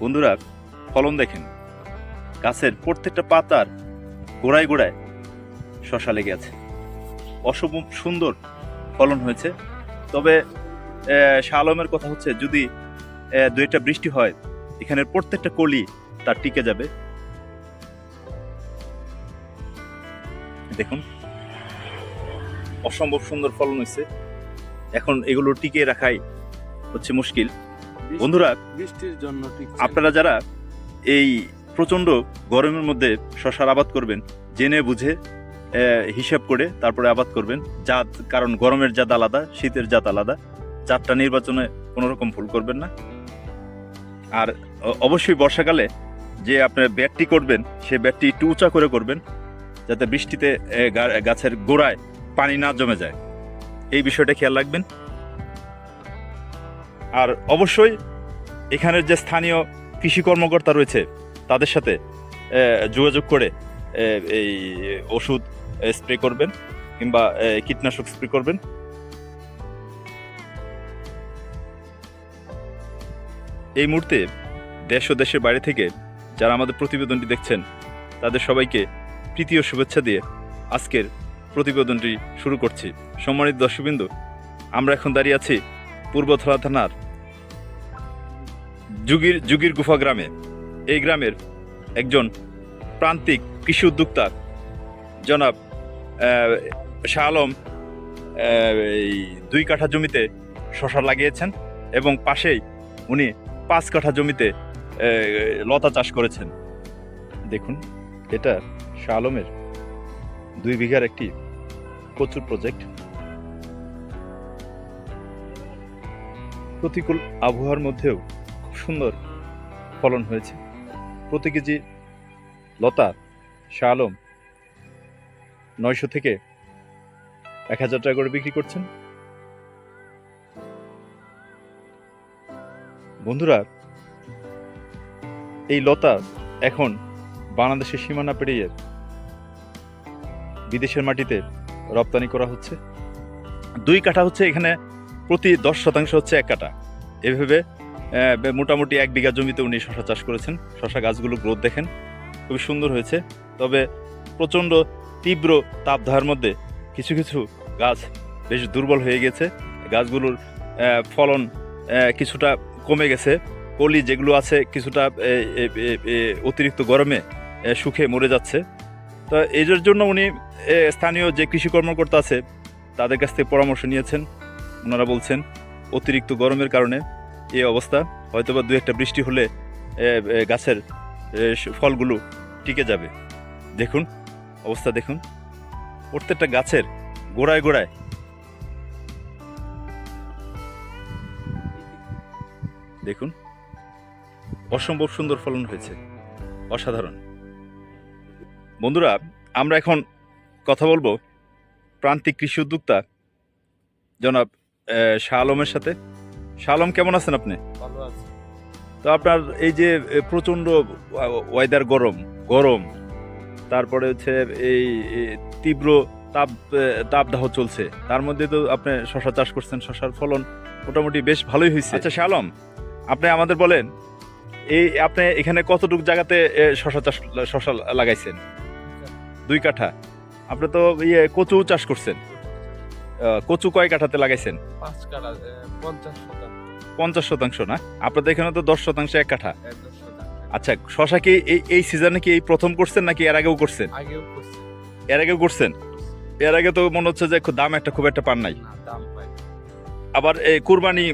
বন্ধুরা, ফলন দেখেন। গাছের প্রত্যেকটা পাতার গোড়ায় গোড়ায় শশা লেগে আছে। অসম সুন্দর ফলন হয়েছে। তবে আলমের কথা হচ্ছে, যদি দু একটা বৃষ্টি হয় এখানের প্রত্যেকটা কলি তার টিকে যাবে। দেখুন, অসম্ভব সুন্দর ফলন হয়েছে। এখন এগুলো টিকে রাখাই হচ্ছে মুশকিল। বন্ধুরা বৃষ্টির জন্য আপনারা যারা এই প্রচণ্ড গরমের মধ্যে শশার আবাদ করবেন জেনে বুঝে হিসাব করে তারপরে আবাদ করবেন। জাত কারণ গরমের জাত আলাদা শীতের জাত আলাদা। জাতটা নির্বাচনে কোনো রকম ভুল করবেন না। আর অবশ্যই বর্ষাকালে যে আপনার ব্যাটটি করবেন সে ব্যাটটি একটু উঁচা করে করবেন যাতে বৃষ্টিতে গাছের গোড়ায় পানি না জমে যায়। এই বিষয়টা খেয়াল রাখবেন। আর অবশ্যই এখানের যে স্থানীয় কৃষি কর্মকর্তা রয়েছে, তাদের সাথে যোগাযোগ করে এই ওষুধ স্প্রে করবেন কিংবা কীটনাশক স্প্রে করবেন। এই মুহূর্তে দেশ ও দেশের বাইরে থেকে যারা আমাদের প্রতিবেদনটি দেখছেন, তাদের সবাইকে প্রীতি ও শুভেচ্ছা দিয়ে আজকের প্রতিবেদনটি শুরু করছি। সম্মানিত দর্শকবিন্দু, আমরা এখন দাঁড়িয়ে আছি পূর্বথলা থানার যুগির যুগির গুফা গ্রামে। এই গ্রামের একজন প্রান্তিক কৃষি উদ্যোক্তা জনাব শাহ আলম এই দুই কাঠা জমিতে শশা লাগিয়েছেন এবং পাশেই উনি পাঁচ কাঠা জমিতে লতা চাষ করেছেন। দেখুন, এটা শাহ আলমের দুই বিঘার একটি প্রচুর প্রজেক্ট প্রতিকূল আবহাওয়ার মধ্যেও খুব সুন্দর ফলন হয়েছে। প্রতি কেজি লতা শাহ আলম নয়শো থেকে এক হাজার টাকা করে বিক্রি করছেন। বন্ধুরা, এই লতা এখন বাংলাদেশের সীমানা পেরিয়ে বিদেশের মাটিতে রপ্তানি করা হচ্ছে। দুই কাঠা হচ্ছে এখানে প্রতি দশ শতাংশ হচ্ছে এক কাঠা। এভাবে মোটামুটি এক বিঘা জমিতে উনি শশা চাষ করেছেন। শশা গাছগুলো গ্রোথ দেখেন, খুবই সুন্দর হয়েছে। তবে প্রচণ্ড তীব্র তাপধার মধ্যে কিছু কিছু গাছ বেশ দুর্বল হয়ে গেছে। গাছগুলোর ফলন কিছুটা কমে গেছে। কলি যেগুলো আছে কিছুটা অতিরিক্ত গরমে সুখে মরে যাচ্ছে। তো এর জন্য উনি স্থানীয় যে কৃষি কর্মকর্তা আছে, তাদের কাছ থেকে পরামর্শ নিয়েছেন। ওনারা বলছেন অতিরিক্ত গরমের কারণে এই অবস্থা, হয়তোবা দু একটা বৃষ্টি হলে গাছের ফলগুলো টিকে যাবে। দেখুন, অবস্থা দেখুন। প্রত্যেকটা গাছের গোড়ায় গোড়ায় দেখুন, অসম্ভব সুন্দর ফলন হয়েছে। অসাধারণ। বন্ধুরা, আমরা এখন কথা বলব প্রান্তিক কৃষি উদ্যোক্তা জনাব শাহ আলমের সাথে। শাহ আলম কেমন আছেন আপনি? ভালো আছে। তো আপনার এই যে প্রচণ্ড ওয়েদার গরম গরম তারপরে হচ্ছে এই তীব্র তাপ তাপদাহ চলছে তার মধ্যে তো আপনি শশা চাষ করছেন শশার ফলন মোটামুটি বেশ ভালোই হয়েছে। আচ্ছা শালম। আপনি আমাদের বলেন এই আপনি এখানে কতটুকু জায়গাতে শশা চাষ শশা লাগাইছেন? দুই কাঠা। আপনি তো ইয়ে কচু চাষ করছেন। কচু কয় কাঠাতে লাগাইছেন? পাঁচ পঞ্চাশ শতাংশ। পঞ্চাশ শতাংশ না? আপনাদের এখানে তো দশ শতাংশ এক কাঠা। আচ্ছা শশা কি এই এই সিজনে কি এই প্রথম করছেন নাকি এর আগেও করছেন? আগেও করছে। এর আগেও করছেন? এর আগে তো মনে হচ্ছে যে দাম একটা খুব একটা পান নাই। দাম পাই আবার এই কুরবানি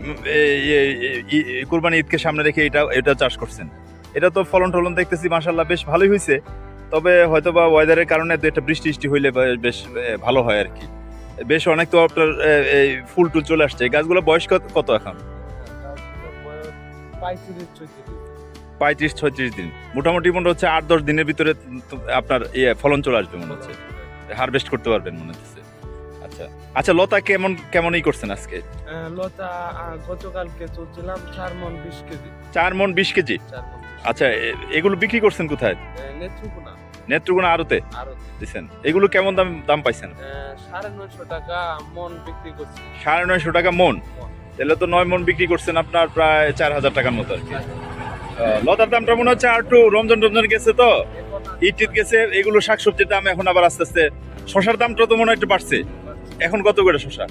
কুরবানি ঈদকে সামনে রেখে এটা এটা চাষ করছেন। এটা তো ফলন টলন দেখতেছি মাসাল্লাহ বেশ ভালোই হয়েছে তবে হয়তো বা ওয়েদারের কারণে দু একটা বৃষ্টি বৃষ্টি হইলে বেশ ভালো হয় আর কি। বেশ অনেক তো আপনার এই ফুল টুল চলে আসছে। গাছগুলো বয়স কত এখন? পঁয়ত্রিশ ছয়ত্রিশ দিন। মোটামুটি মনে হচ্ছে আট দশ দিনের ভিতরে আপনার ইয়ে ফলন চলে আসবে মনে হচ্ছে। হারভেস্ট করতে পারবেন মনে হচ্ছে। আচ্ছা। আচ্ছা লতা কেমন কেমনই করছেন আজকে? লতা গতকালকে চলছিলাম চার মন বিশ কেজি। চার মন বিশ কেজি? আচ্ছা এগুলো বিক্রি করছেন কোথায়? নেত্রকোনা। নেত্রকোনা আড়তে? আরও দিচ্ছেন এগুলো কেমন দাম দাম পাইছেন? সাড়ে নয়শো টাকা মন বিক্রি করছি। সাড়ে নয়শো টাকা। তাহলে তো নয় মন বিক্রি করছেন আপনার প্রায় চার হাজার টাকার মতো আর কি। লতার দামটা মনে হচ্ছে আর একটু রমজান রমজান গেছে তো? টিদ গেছে এগুলো শাকসবজির দাম এখন আবার আস্তে আস্তে শশার দামটা তো মনে হয় একটু বাড়ছে। এখন কত করে শশা?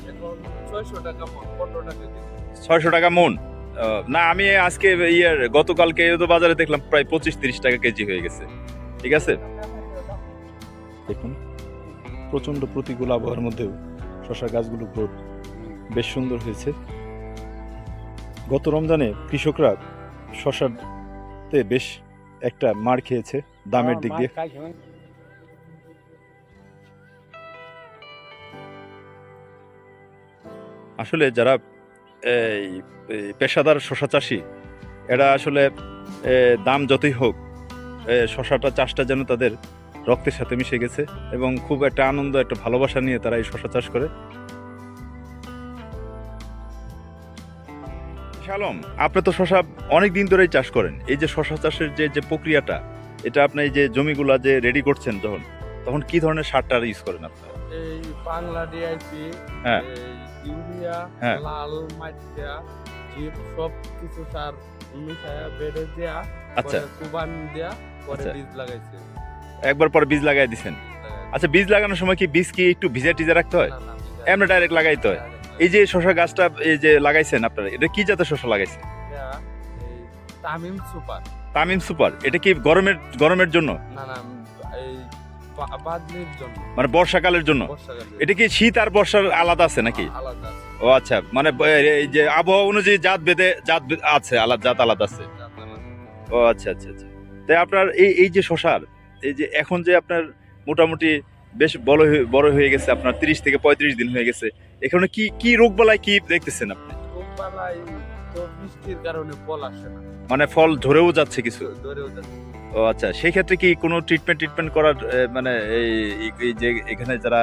ছয়শো টাকা মন মন। না আমি আজকে ইয়ের গতকালকে তো বাজারে দেখলাম প্রায় পঁচিশ তিরিশ টাকা কেজি হয়ে গেছে। ঠিক আছে? দেখুন প্রচণ্ড প্রতিকূল আবহাওয়ার মধ্যেও শশা গাছগুলো গ্রোথ বেশ সুন্দর হয়েছে। গত রমজানে কৃষকরা শশাতে বেশ একটা মার খেয়েছে দামের দিক দিয়ে। আসলে যারা, এই পেশাদার শশা চাষি, এরা আসলে দাম যতই হোক শশাটা চাষটা যেন তাদের রক্তের সাথে মিশে গেছে এবং খুব একটা আনন্দ একটা ভালোবাসা নিয়ে তারা এই শশা চাষ করে শালম আপনি তো শশা অনেক দিন ধরেই চাষ করেন এই যে শশা চাষের যে যে প্রক্রিয়াটা এটা আপনি এই যে জমিগুলা যে রেডি করছেন যখন তখন কি ধরনের সারটা ইউজ করেন আপনি এই বাংলা ডিআইপি হ্যাঁ। ইউরিয়া হ্যাঁ। লাল মাটিয়া জিপ সব কিছু সার মিশায়া বেড়ে দেয়া আচ্ছা। কুবান দেয়া পরে আচ্ছা। বীজ লাগাইছে। একবার পরে বীজ লাগাই দিছেন? আচ্ছা বীজ লাগানোর সময় কি বীজ কি একটু ভিজে টিজে রাখতে হয়? এমনি ডাইরেক্ট লাগাইতে হয়? এই যে শশা গাছটা এই যে লাগাইছেন আপনারা এটা কি জাতের শশা লাগাইছেন? তামিম সুপার। তামিম সুপার এটা কি গরমের গরমের জন্য? না না এই জন্য। মানে বর্ষাকালের জন্য? এটা কি শীত আর বর্ষার আলাদা আছে নাকি? আলাদা। ও আচ্ছা মানে এই যে আবহাওয়া অনুযায়ী জাত বেদে জাত আছে আলাদা জাত আলাদা আছে। ও আচ্ছা আচ্ছা আচ্ছা। তাই আপনার এই এই যে শশার এই যে এখন যে আপনার মোটামুটি বেশ বড় বড় হয়ে গেছে আপনার তিরিশ থেকে পঁয়ত্রিশ দিন হয়ে গেছে এখানে কি কি রোগ বালাই কি দেখতেছেন আপনি? কারণে ফল আসে না। মানে ফল ঝরেও যাচ্ছে কিছু? ধরেও যাচ্ছে। ও আচ্ছা সেই ক্ষেত্রে কি কোনো ট্রিটমেন্ট ট্রিটমেন্ট করার মানে এই যে এখানে যারা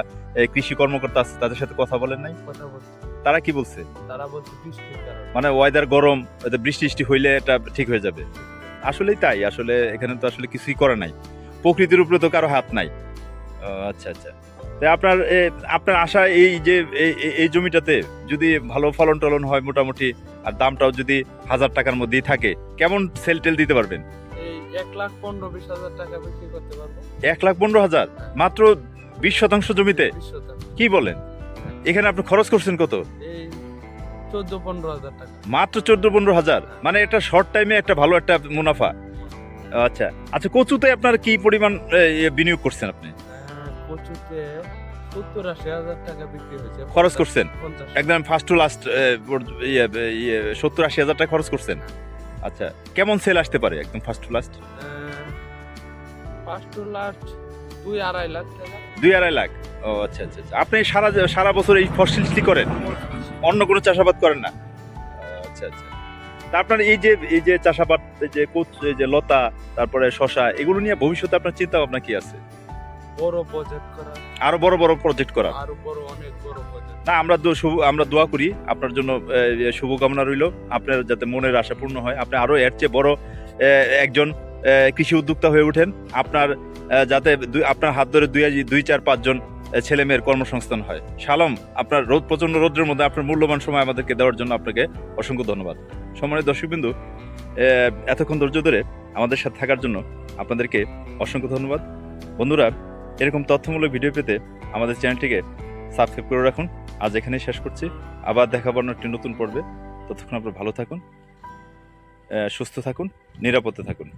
কৃষি কর্মকর্তা আছে তাদের সাথে কথা বলেন নাই? কথা বলছে। তারা কি বলছে? তারা বলছে বৃষ্টির কারণে। মানে ওয়েদার গরম বৃষ্টি বৃষ্টি হইলে এটা ঠিক হয়ে যাবে। আসলেই তাই আসলে এখানে তো আসলে কিছুই করে নাই। প্রকৃতির উপরে তো কারও হাত নাই। আচ্ছা আচ্ছা। তাই আপনার আপনার আশা এই যে এই- জমিটাতে যদি ভালো ফলন টলন হয় মোটামুটি আর দামটাও যদি হাজার টাকার মধ্যেই থাকে কেমন সেল টেল দিতে পারবেন? এক লাখ পনেরো বিশ হাজার টাকা বিক্রি করতে পারব। এক লাখ পনেরো হাজার? মাত্র বিশ শতাংশ জমিতে? কি বলেন? এখানে আপনি খরচ করছেন কত? এই চোদ্দ পনেরো হাজার টাকা। মাত্র চোদ্দ পনেরো হাজার? মানে এটা শর্ট টাইমে একটা ভালো একটা মুনাফা। আচ্ছা আচ্ছা কচুতে আপনার কি পরিমাণ বিনিয়োগ করছেন আপনি? কচুতে সত্তর আশি হাজার টাকা বিক্রি হয়েছে। খরচ করছেন? একদম ফার্স্ট টু লাস্ট সত্তর আশি হাজার টাকা খরচ করছেন? আচ্ছা কেমন সেল আসতে পারে একদম ফার্স্ট টু লাস্ট পাঁচ টু লাস্ট দুই আড়াই লাখ টাকা। দুই আড়াই লাখ। ও আচ্ছা আচ্ছা আচ্ছা। আপনি সারা সারা বছর এই ফসলটি করেন? অন্য কোনো চাষাবাদ করেন না? আচ্ছা আচ্ছা। তা আপনার এই যে এই যে চাষাবাদ এই যে কোচ এই যে লতা তারপরে শশা এগুলো নিয়ে ভবিষ্যতে আপনার চিন্তা ভাবনা কি আছে? বড় প্রজেক্ট করা। আরও বড় বড় প্রজেক্ট করা। আরও বড় অনেক বড় প্রজেক্ট না আমরা আমরা দোয়া করি আপনার জন্য শুভকামনা রইল। আপনার যাতে মনের আশা পূর্ণ হয়। আপনি আরও এর চেয়ে বড় একজন কৃষি উদ্যোক্তা হয়ে ওঠেন। আপনার যাতে আপনার হাত ধরে দুই দুই চার পাঁচজন ছেলে মেয়ের কর্মসংস্থান হয়। শালম, আপনার রোদ প্রচণ্ড রোদ্রের মধ্যে আপনার মূল্যবান সময় আমাদেরকে দেওয়ার জন্য আপনাকে অসংখ্য ধন্যবাদ। সম্মানিত দর্শকবিন্দু এতক্ষণ ধৈর্য ধরে আমাদের সাথে থাকার জন্য আপনাদেরকে অসংখ্য ধন্যবাদ। বন্ধুরা, এরকম তথ্যমূলক ভিডিও পেতে আমাদের চ্যানেলটিকে সাবস্ক্রাইব করে রাখুন। আজ এখানেই শেষ করছি। আবার দেখা পাবো একটি নতুন পর্বে। ততক্ষণ আপনারা ভালো থাকুন সুস্থ থাকুন, নিরাপদে থাকুন।